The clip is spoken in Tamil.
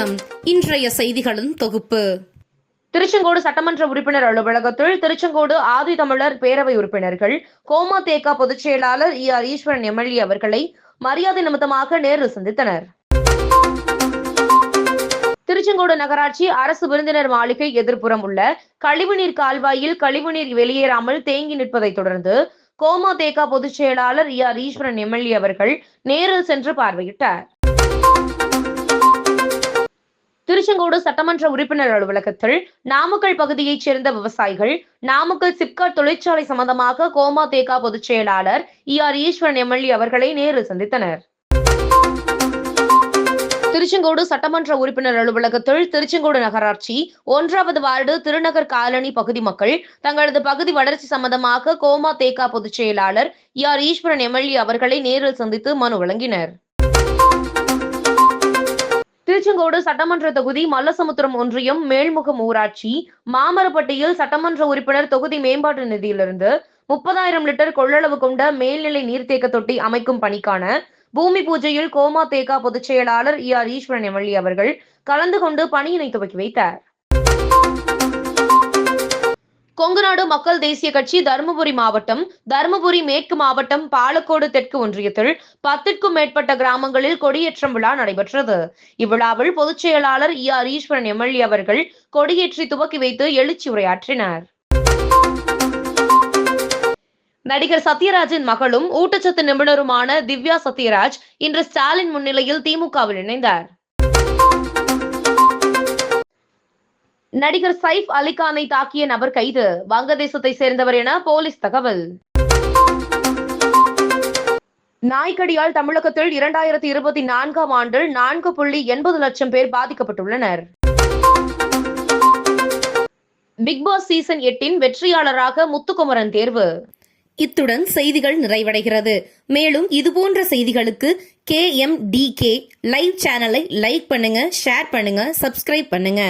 இன்றைய செய்திகளின் தொகுப்பு. திருச்செங்கோடு சட்டமன்ற உறுப்பினர் அலுவலகத்தில் திருச்செங்கோடு ஆதி தமிழர் பேரவை உறுப்பினர்கள் கோமா தேக்கா பொதுச் செயலாளர் இ ஆர் ஈஸ்வரன் எம்எல்ஏ அவர்களை மரியாதை நிமித்தமாக நேரில் சந்தித்தனர். திருச்செங்கோடு நகராட்சி அரசு விருந்தினர் மாளிகை எதிர்ப்புறம் உள்ள கழிவுநீர் கால்வாயில் கழிவுநீர் வெளியேறாமல் தேங்கி நிற்பதைத் தொடர்ந்து கோமா தேக்கா பொதுச் செயலாளர் இ ஆர் ஈஸ்வரன் எம்எல்ஏ அவர்கள் நேரில் சென்று பார்வையிட்டார். திருச்செங்கோடு சட்டமன்ற உறுப்பினர் அலுவலகத்தில் நாமக்கல் பகுதியைச் சேர்ந்த விவசாயிகள் நாமக்கல் சிப்காட் தொழிற்சாலை சம்பந்தமாக கோமா தேகா பொதுச் செயலாளர் இ ஆர் ஈஸ்வரன் எம்எல்ஏ அவர்களை நேரில் சந்தித்தனர். திருச்செங்கோடு சட்டமன்ற உறுப்பினர் அலுவலகத்தில் திருச்செங்கோடு நகராட்சி ஒன்றாவது வார்டு திருநகர் காலனி பகுதி மக்கள் தங்களது பகுதி வளர்ச்சி சம்பந்தமாக கோமா தேகா பொதுச் செயலாளர் இ ஆர் ஈஸ்வரன் எம்எல்ஏ அவர்களை நேரில் சந்தித்து மனு வழங்கினர். திருச்செங்கோடு சட்டமன்ற தொகுதி மல்லசமுத்திரம் ஒன்றியம் மேல்முகம் ஊராட்சி மாமரப்பட்டியில் சட்டமன்ற உறுப்பினர் தொகுதி மேம்பாட்டு நிதியிலிருந்து முப்பதாயிரம் லிட்டர் கொள்ளளவு கொண்ட மேல்நிலை நீர்த்தேக்க தொட்டி அமைக்கும் பணிக்கான பூமி பூஜையில் கோமா தேகா பொதுச் செயலாளர் இ ஆர் ஈஸ்வரன் எம்எல்ஏ அவர்கள் கலந்து கொண்டு பணியினை துவக்கி வைத்தார். கொங்குநாடு மக்கள் தேசிய கட்சி தருமபுரி மாவட்டம் தருமபுரி மேற்கு மாவட்டம் பாலக்கோடு தெற்கு ஒன்றியத்தில் பத்திற்கும் மேற்பட்ட கிராமங்களில் கொடியேற்றம் விழா நடைபெற்றது. இவ்விழாவில் பொதுச் செயலாளர் இ ஆர் ஈஸ்வரன் எம்எல்ஏ அவர்கள் கொடியேற்றி துவக்கி வைத்து எழுச்சி உரையாற்றினார். நடிகர் சத்யராஜின் மகளும் ஊட்டச்சத்து நிபுணருமான திவ்யா சத்யராஜ் இன்று ஸ்டாலின் முன்னிலையில் திமுகவில் இணைந்தார். நடிகர் சைஃப் அலிகானை தாக்கிய நபர் கைது. வங்கதேசத்தை சேர்ந்தவர் என போலீஸ் தகவல். நாய்க்கடியால் தமிழகத்தில் இரண்டாயிரத்தி இருபத்தி நான்காம் ஆண்டில் நான்கு புள்ளி எண்பது லட்சம் பேர் பாதிக்கப்பட்டுள்ளனர். பிக் பாஸ் சீசன் எட்டின் வெற்றியாளராக முத்துக்குமரன் தேர்வு. இத்துடன் செய்திகள் நிறைவடைகிறது. மேலும் இதுபோன்ற செய்திகளுக்கு K M D K live சேனலை லைக் பண்ணுங்க ஷேர் பண்ணுங்க சப்ஸ்கிரைப் பண்ணுங்க.